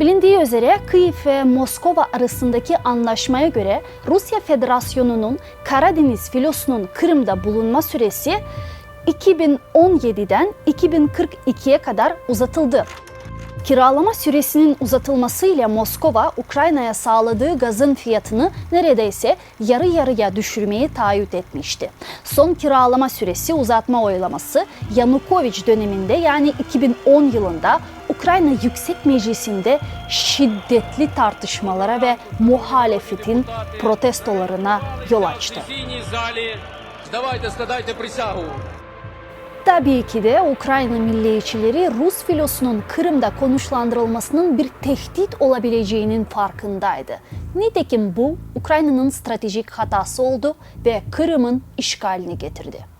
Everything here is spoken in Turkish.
Bilindiği üzere Kiev ve Moskova arasındaki anlaşmaya göre Rusya Federasyonu'nun Karadeniz filosunun Kırım'da bulunma süresi 2017'den 2042'ye kadar uzatıldı. Kiralama süresinin uzatılmasıyla Moskova, Ukrayna'ya sağladığı gazın fiyatını neredeyse yarı yarıya düşürmeyi taahhüt etmişti. Son kiralama süresi uzatma oylaması Yanukovych döneminde yani 2010 yılında Ukrayna Yüksek Meclisi'nde şiddetli tartışmalara ve muhalefetin protestolarına yol açtı. Tabii ki de Ukrayna milliyetçileri Rus filosunun Kırım'da konuşlandırılmasının bir tehdit olabileceğinin farkındaydı. Nitekim bu Ukrayna'nın stratejik hatası oldu ve Kırım'ın işgalini getirdi.